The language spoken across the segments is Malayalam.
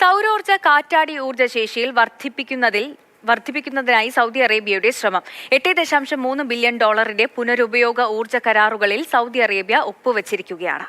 സൗരോർജ കാറ്റാടി ഊർജശേഷിയിൽ വർദ്ധിപ്പിക്കുന്നതിൽ വർദ്ധിപ്പിക്കുന്നതിനായി സൗദി അറേബ്യയുടെ ശ്രമം. എട്ട് ദശാംശം മൂന്ന് ബില്യൺ ഡോളറിന്റെ പുനരുപയോഗ ഊർജ കരാറുകളിൽ സൗദി അറേബ്യ ഒപ്പുവച്ചിരിക്കുകയാണ്.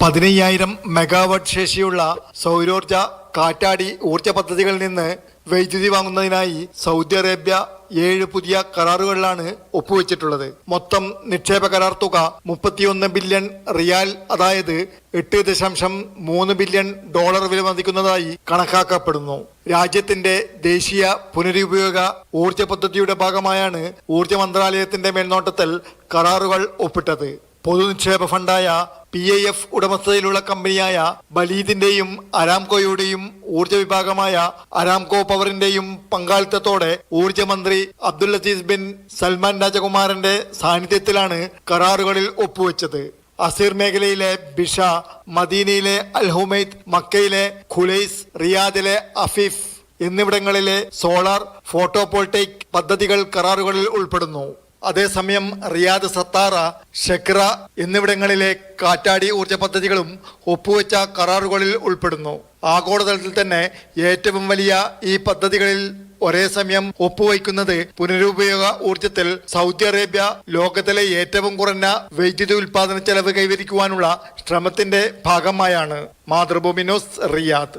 പതിനയ്യായിരം മെഗാവാട്ട് ശേഷിയുള്ള സൗരോർജ കാറ്റാടി ഊർജ പദ്ധതികളിൽ നിന്ന് വൈദ്യുതി വാങ്ങുന്നതിനായി സൗദി അറേബ്യ ഏഴ് പുതിയ കരാറുകളിലാണ് ഒപ്പുവെച്ചിട്ടുള്ളത്. മൊത്തം നിക്ഷേപ കരാർ തുക മുപ്പത്തിയൊന്ന് ബില്യൺ റിയാൽ അതായത് എട്ട് ദശാംശം മൂന്ന് ബില്യൺ ഡോളർ വിലമതിക്കുന്നതായി കണക്കാക്കപ്പെടുന്നു. രാജ്യത്തിന്റെ ദേശീയ പുനരുപയോഗ ഊർജ പദ്ധതിയുടെ ഭാഗമായാണ് ഊർജ മന്ത്രാലയത്തിന്റെ മേൽനോട്ടത്തിൽ കരാറുകൾ ഒപ്പിട്ടത്. പൊതുനിക്ഷേപ ഫണ്ടായ പി ഐ എഫ് ഉടമസ്ഥതയിലുള്ള കമ്പനിയായ ബലീദിന്റെയും അരാംകോയുടെയും ഊർജ വിഭാഗമായ അരാംകോ പവറിന്റെയും പങ്കാളിത്തത്തോടെ ഊർജമന്ത്രി അബ്ദുൽ ലത്തീഫ് ബിൻ സൽമാൻ രാജകുമാരന്റെ സാന്നിധ്യത്തിലാണ് കരാറുകളിൽ ഒപ്പുവെച്ചത്. അസീർ മേഖലയിലെ ബിഷ മദീനയിലെ അൽഹുമൈദ് മക്കയിലെ ഖുലൈസ് റിയാദിലെ അഫീഫ് എന്നിവിടങ്ങളിലെ സോളാർ ഫോട്ടോവോൾട്ടൈക് പദ്ധതികൾ കരാറുകളിൽ ഉൾപ്പെടുന്നു. അതേസമയം റിയാദ് സത്താറ ഷെക്ര എന്നിവിടങ്ങളിലെ കാറ്റാടി ഊർജ പദ്ധതികളും ഒപ്പുവെച്ച കരാറുകളിൽ ഉൾപ്പെടുന്നു. ആഗോളതലത്തിൽ തന്നെ ഏറ്റവും വലിയ ഈ പദ്ധതികളിൽ ഒരേ സമയം ഒപ്പുവയ്ക്കുന്നത് പുനരുപയോഗ ഊർജത്തിൽ സൗദി അറേബ്യ ലോകത്തിലെ ഏറ്റവും കുറഞ്ഞ വൈദ്യുതി ഉൽപാദന ചെലവ് കൈവരിക്കുവാനുള്ള ശ്രമത്തിന്റെ ഭാഗമായാണ്. Mathrubhumi news Riyadh.